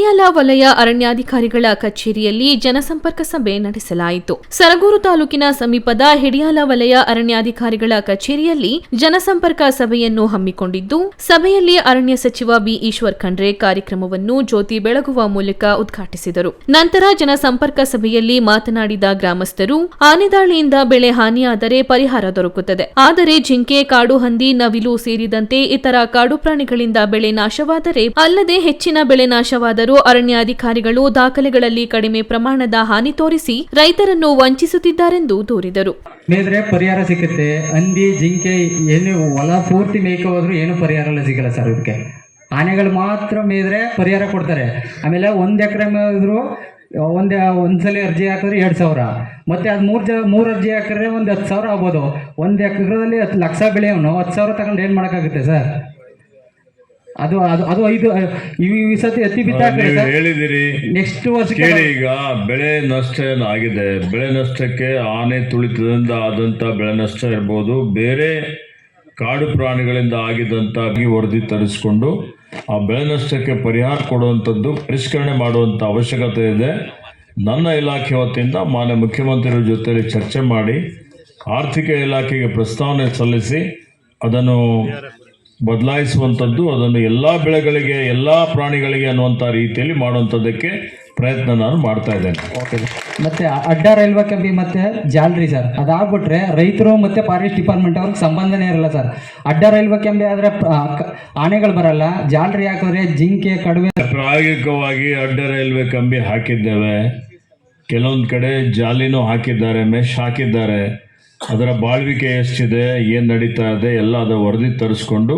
ಹಿಡಿಯಾಲ ವಲಯ ಅರಣ್ಯಾಧಿಕಾರಿಗಳ ಕಚೇರಿಯಲ್ಲಿ ಜನಸಂಪರ್ಕ ಸಭೆ ನಡೆಸಲಾಯಿತು. ಸರಗೂರು ತಾಲೂಕಿನ ಸಮೀಪದ ಹಿಡಿಯಾಲ ವಲಯ ಅರಣ್ಯಾಧಿಕಾರಿಗಳ ಕಚೇರಿಯಲ್ಲಿ ಜನಸಂಪರ್ಕ ಸಭೆಯನ್ನು ಹಮ್ಮಿಕೊಂಡಿದ್ದು, ಸಭೆಯಲ್ಲಿ ಅರಣ್ಯ ಸಚಿವ ಬಿ. ಈಶ್ವರ್ ಖಂಡ್ರೆ ಕಾರ್ಯಕ್ರಮವನ್ನು ಜ್ಯೋತಿ ಬೆಳಗುವ ಮೂಲಕ ಉದ್ಘಾಟಿಸಿದರು. ನಂತರ ಜನಸಂಪರ್ಕ ಸಭೆಯಲ್ಲಿ ಮಾತನಾಡಿದ ಗ್ರಾಮಸ್ಥರು ಆನೆದಾಳಿಯಿಂದ ಬೆಳೆ ಹಾನಿಯಾದರೆ ಪರಿಹಾರ ದೊರಕುತ್ತದೆ. ಆದರೆ ಜಿಂಕೆ, ಕಾಡು ಹಂದಿ, ನವಿಲು ಸೇರಿದಂತೆ ಇತರ ಕಾಡು ಪ್ರಾಣಿಗಳಿಂದ ಬೆಳೆ ನಾಶವಾದರೆ ಅಲ್ಲದೆ ಹೆಚ್ಚಿನ ಬೆಳೆ ನಾಶವಾದರೂ ಅರಣ್ಯಾಧಿಕಾರಿಗಳು ದಾಖಲೆಗಳಲ್ಲಿ ಕಡಿಮೆ ಪ್ರಮಾಣದ ಹಾನಿ ತೋರಿಸಿ ರೈತರನ್ನು ವಂಚಿಸುತ್ತಿದ್ದಾರೆಂದು ದೂರಿದರು. ಮೇದ್ರೆ ಪರಿಹಾರ ಸಿಗುತ್ತೆ. ಹಂದಿ, ಜಿಂಕೆ, ಏನು ಹೊಲ ಪೂರ್ತಿ ಮೇಯ್ಕೆ ಹೋದ್ರು ಏನು ಪರಿಹಾರ ಸಿಗಲ್ಲ ಸರ್ ಇದಕ್ಕೆ. ಆನೆಗಳು ಮಾತ್ರ ಮೇದ್ರೆ ಪರಿಹಾರ ಕೊಡ್ತಾರೆ. ಆಮೇಲೆ ಒಂದು ಎಕರೆ ಮೇದ್ರು ಒಂದು, ಒಂದ್ಸಲ ಅರ್ಜಿ ಹಾಕಿದ್ರೆ ಎರಡು ಸಾವಿರ. ಮತ್ತೆ ಅದು ಮೂರು ಜ, ಮೂರು ಅರ್ಜಿ ಹಾಕಿದ್ರೆ ಒಂದು ಹತ್ತು ಸಾವಿರ ಆಗ್ಬೋದು. ಒಂದು ಎಕರೆದಲ್ಲಿ ಹತ್ತು ಲಕ್ಷ ಬೆಳೆಯವನು ಹತ್ತು ಸಾವಿರ ತಗೊಂಡು ಏನು ಮಾಡೋಕ್ಕಾಗುತ್ತೆ ಸರ್? ಅದು ಅದು ಅದು ಐದು ಈ ಸತಿ ಎತ್ತಿ ಹೇಳಿದಿರಿ. ನೆಕ್ಸ್ಟ್ ವರ್ಷ ಕೇಳಿ ಈಗ ಬೆಳೆ ನಷ್ಟ ಏನಾಗಿದೆ ಬೆಳೆ ನಷ್ಟಕ್ಕೆ ಆನೆ ತುಳಿತದಿಂದ ಆದಂತ ಬೆಳೆ ನಷ್ಟ ಇರ್ಬೋದು. ಬೇರೆ ಕಾಡು ಪ್ರಾಣಿಗಳಿಂದ ಆಗಿದಂತ ವರದಿ ತರಿಸ್ಕೊಂಡು ಆ ಬೆಳೆ ನಷ್ಟಕ್ಕೆ ಪರಿಹಾರ ಕೊಡುವಂಥದ್ದು ಪರಿಷ್ಕರಣೆ ಮಾಡುವಂಥ ಅವಶ್ಯಕತೆ ಇದೆ. ನನ್ನ ಇಲಾಖೆ ವತಿಯಿಂದ ಮಾನ್ಯ ಮುಖ್ಯಮಂತ್ರಿಗಳ ಜೊತೆಯಲ್ಲಿ ಚರ್ಚೆ ಮಾಡಿ ಆರ್ಥಿಕ ಇಲಾಖೆಗೆ ಪ್ರಸ್ತಾವನೆ ಸಲ್ಲಿಸಿ ಅದನ್ನು ಬದಲಾಯಿಸುವಂಥದ್ದು ಅದನ್ನು ಎಲ್ಲ ಬೆಳೆಗಳಿಗೆ ಎಲ್ಲ ಪ್ರಾಣಿಗಳಿಗೆ ಅನ್ನುವಂಥ ರೀತಿಯಲ್ಲಿ ಮಾಡುವಂಥದ್ದಕ್ಕೆ ಪ್ರಯತ್ನ ನಾನು ಮಾಡ್ತಾ ಇದ್ದೇನೆ. ಓಕೆ ಮತ್ತೆ ಅಡ್ಡ ರೈಲ್ವೆ ಕಂಬಿ ಮತ್ತೆ ಜಾಲ್ರಿ ಸರ್ ಅದಾಗ್ಬಿಟ್ರೆ ರೈತರು ಮತ್ತೆ ಫಾರೆಸ್ಟ್ ಡಿಪಾರ್ಟ್ಮೆಂಟ್ ಅವ್ರಿಗೆ ಸಂಬಂಧನೇ ಇರಲ್ಲ ಸರ್ ಅಡ್ಡ ರೈಲ್ವೆ ಕಂಬಿ ಆದ್ರೆ ಆನೆಗಳು ಬರಲ್ಲ. ಜಾಲ್ರಿ ಹಾಕಿದ್ರೆ ಜಿಂಕೆ ಕಡಿಮೆ ಪ್ರಾಯೋಗಿಕವಾಗಿ ಅಡ್ಡ ರೈಲ್ವೆ ಕಂಬಿ ಹಾಕಿದ್ದೇವೆ. ಕೆಲವೊಂದು ಕಡೆ ಜಾಲಿನೂ ಹಾಕಿದ್ದಾರೆ ಮೆಶ್ ಹಾಕಿದ್ದಾರೆ. ಅದರ ಬಾಳ್ವಿಕೆ ಎಷ್ಟಿದೆ, ಏನು ನಡೀತಾ ಇದೆ ಎಲ್ಲ ಅದರ ವರದಿ ತರಿಸ್ಕೊಂಡು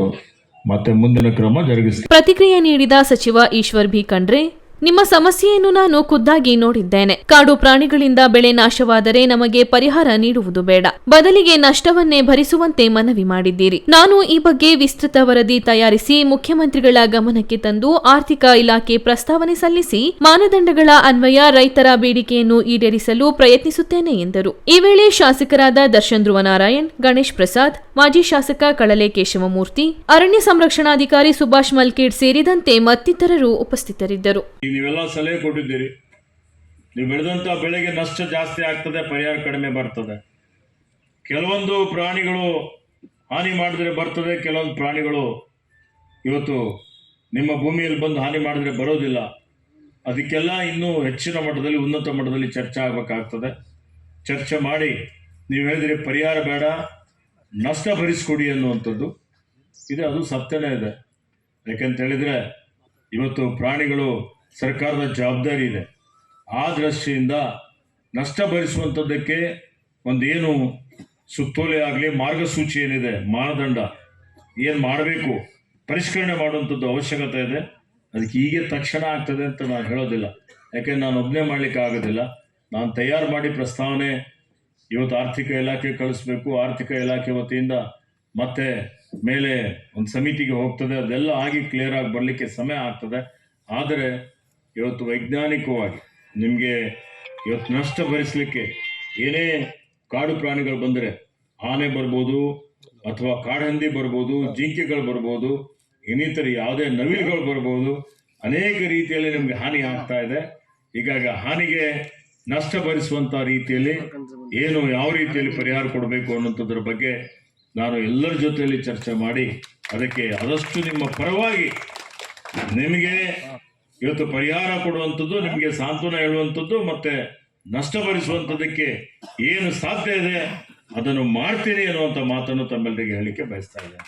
ಮತ್ತೆ ಮುಂದಿನ ಕ್ರಮ ಜರುಗಿಸ್ತೀವಿ. ಪ್ರತಿಕ್ರಿಯೆ ನೀಡಿದ ಸಚಿವ ಈಶ್ವರ್ ಬಿ ಖಂಡ್ರೆ ನಿಮ್ಮ ಸಮಸ್ಯೆಯನ್ನು ನಾನು ಖುದ್ದಾಗಿ ನೋಡಿದ್ದೇನೆ. ಕಾಡು ಪ್ರಾಣಿಗಳಿಂದ ಬೆಳೆ ನಾಶವಾದರೆ ನಮಗೆ ಪರಿಹಾರ ನೀಡುವುದು ಬೇಡ. ಬದಲಿಗೆ ನಷ್ಟವನ್ನೇ ಭರಿಸುವಂತೆ ಮನವಿ ಮಾಡಿದ್ದೀರಿ. ನಾನು ಈ ಬಗ್ಗೆ ವಿಸ್ತೃತ ವರದಿ ತಯಾರಿಸಿ ಮುಖ್ಯಮಂತ್ರಿಗಳ ಗಮನಕ್ಕೆ ತಂದು ಆರ್ಥಿಕ ಇಲಾಖೆ ಪ್ರಸ್ತಾವನೆ ಸಲ್ಲಿಸಿ ಮಾನದಂಡಗಳ ಅನ್ವಯ ರೈತರ ಬೇಡಿಕೆಯನ್ನು ಈಡೇರಿಸಲು ಪ್ರಯತ್ನಿಸುತ್ತೇನೆ ಎಂದರು. ಈ ವೇಳೆ ಶಾಸಕರಾದ ದರ್ಶನ್ ಧ್ರುವನಾರಾಯಣ್, ಗಣೇಶ್ ಪ್ರಸಾದ್, ಮಾಜಿ ಶಾಸಕ ಕಳಲೆ ಕೇಶವಮೂರ್ತಿ, ಅರಣ್ಯ ಸಂರಕ್ಷಣಾಧಿಕಾರಿ ಸುಭಾಷ್ ಮಲ್ಕೇಡ್ ಸೇರಿದಂತೆ ಮತ್ತಿತರರು ಉಪಸ್ಥಿತರಿದ್ದರು. ನೀವೆಲ್ಲ ಸಲಹೆ ಕೊಟ್ಟಿದ್ದೀರಿ. ನೀವು ಬೆಳೆದಂಥ ಬೆಳೆಗೆ ನಷ್ಟ ಜಾಸ್ತಿ ಆಗ್ತದೆ, ಪರಿಹಾರ ಕಡಿಮೆ ಬರ್ತದೆ. ಕೆಲವೊಂದು ಪ್ರಾಣಿಗಳು ಹಾನಿ ಮಾಡಿದ್ರೆ ಬರ್ತದೆ, ಕೆಲವೊಂದು ಪ್ರಾಣಿಗಳು ಇವತ್ತು ನಿಮ್ಮ ಭೂಮಿಯಲ್ಲಿ ಬಂದು ಹಾನಿ ಮಾಡಿದ್ರೆ ಬರೋದಿಲ್ಲ. ಅದಕ್ಕೆಲ್ಲ ಇನ್ನೂ ಹೆಚ್ಚಿನ ಮಟ್ಟದಲ್ಲಿ, ಉನ್ನತ ಮಟ್ಟದಲ್ಲಿ ಚರ್ಚೆ ಆಗಬೇಕಾಗ್ತದೆ. ಚರ್ಚೆ ಮಾಡಿ, ನೀವು ಹೇಳಿದ್ರೆ ಪರಿಹಾರ ಬೇಡ, ನಷ್ಟ ಭರಿಸ್ಕೊಡಿ ಅನ್ನುವಂಥದ್ದು. ಇದೆ, ಅದು ಸತ್ಯನೇ ಇದೆ. ಯಾಕೆಂತ ಹೇಳಿದ್ರೆ, ಇವತ್ತು ಪ್ರಾಣಿಗಳು ಸರ್ಕಾರದ ಜವಾಬ್ದಾರಿ ಇದೆ. ಆ ದೃಷ್ಟಿಯಿಂದ ನಷ್ಟ ಭರಿಸುವಂಥದ್ದಕ್ಕೆ ಒಂದು ಏನು ಸುತ್ತೋಲೆ ಆಗಲಿ, ಮಾರ್ಗಸೂಚಿ ಏನಿದೆ, ಮಾನದಂಡ ಏನು ಮಾಡಬೇಕು, ಪರಿಷ್ಕರಣೆ ಮಾಡುವಂಥದ್ದು ಅವಶ್ಯಕತೆ ಇದೆ. ಅದಕ್ಕೆ ಹೀಗೆ ತಕ್ಷಣ ಆಗ್ತದೆ ಅಂತ ನಾನು ಹೇಳೋದಿಲ್ಲ. ಯಾಕೆಂದ್ರೆ ನಾನು ಒಬ್ಬನೇ ಮಾಡಲಿಕ್ಕೆ ಆಗೋದಿಲ್ಲ. ನಾನು ತಯಾರು ಮಾಡಿ ಪ್ರಸ್ತಾವನೆ ಇವತ್ತು ಆರ್ಥಿಕ ಇಲಾಖೆ ಕಳಿಸ್ಬೇಕು, ಆರ್ಥಿಕ ಇಲಾಖೆ ವತಿಯಿಂದ ಮತ್ತೆ ಮೇಲೆ ಒಂದು ಸಮಿತಿಗೆ ಹೋಗ್ತದೆ. ಅದೆಲ್ಲ ಆಗಿ ಕ್ಲಿಯರ್ ಆಗಿ ಬರಲಿಕ್ಕೆ ಸಮಯ ಆಗ್ತದೆ. ಆದರೆ ಇವತ್ತು ವೈಜ್ಞಾನಿಕವಾಗಿ ನಿಮಗೆ ಇವತ್ತು ನಷ್ಟ ಭರಿಸಲಿಕ್ಕೆ ಏನೇ ಕಾಡು ಪ್ರಾಣಿಗಳು ಬಂದರೆ ಆನೆ ಬರ್ಬೋದು ಅಥವಾ ಕಾಡಹಂದಿ ಬರ್ಬೋದು, ಜಿಂಕೆಗಳು ಬರ್ಬೋದು, ಇನ್ನಿತರ ಯಾವುದೇ ನವಿಲುಗಳು ಬರ್ಬೋದು, ಅನೇಕ ರೀತಿಯಲ್ಲಿ ನಿಮಗೆ ಹಾನಿ ಆಗ್ತಾ ಇದೆ. ಹೀಗಾಗಿ ಹಾನಿಗೆ ನಷ್ಟ ಭರಿಸುವಂಥ ರೀತಿಯಲ್ಲಿ ಏನು ಯಾವ ರೀತಿಯಲ್ಲಿ ಪರಿಹಾರ ಕೊಡಬೇಕು ಅನ್ನೋಂಥದ್ರ ಬಗ್ಗೆ ನಾನು ಎಲ್ಲರ ಜೊತೆಯಲ್ಲಿ ಚರ್ಚೆ ಮಾಡಿ ಅದಕ್ಕೆ ಆದಷ್ಟು ನಿಮ್ಮ ಪರವಾಗಿ ನಿಮಗೆ ಇವತ್ತು ಪರಿಹಾರ ಕೊಡುವಂಥದ್ದು ನಿಮಗೆ ಸಾಂತ್ವನ ಹೇಳುವಂಥದ್ದು ಮತ್ತೆ ನಷ್ಟ ಭರಿಸುವಂಥದ್ದಕ್ಕೆ ಏನು ಸಾಧ್ಯ ಇದೆ ಅದನ್ನು ಮಾಡ್ತೀನಿ ಅನ್ನುವಂಥ ಮಾತನ್ನು ತಮ್ಮೆಲ್ಲರಿಗೆ ಹೇಳಲಿಕ್ಕೆ ಬಯಸ್ತಾ ಇದ್ದೇನೆ.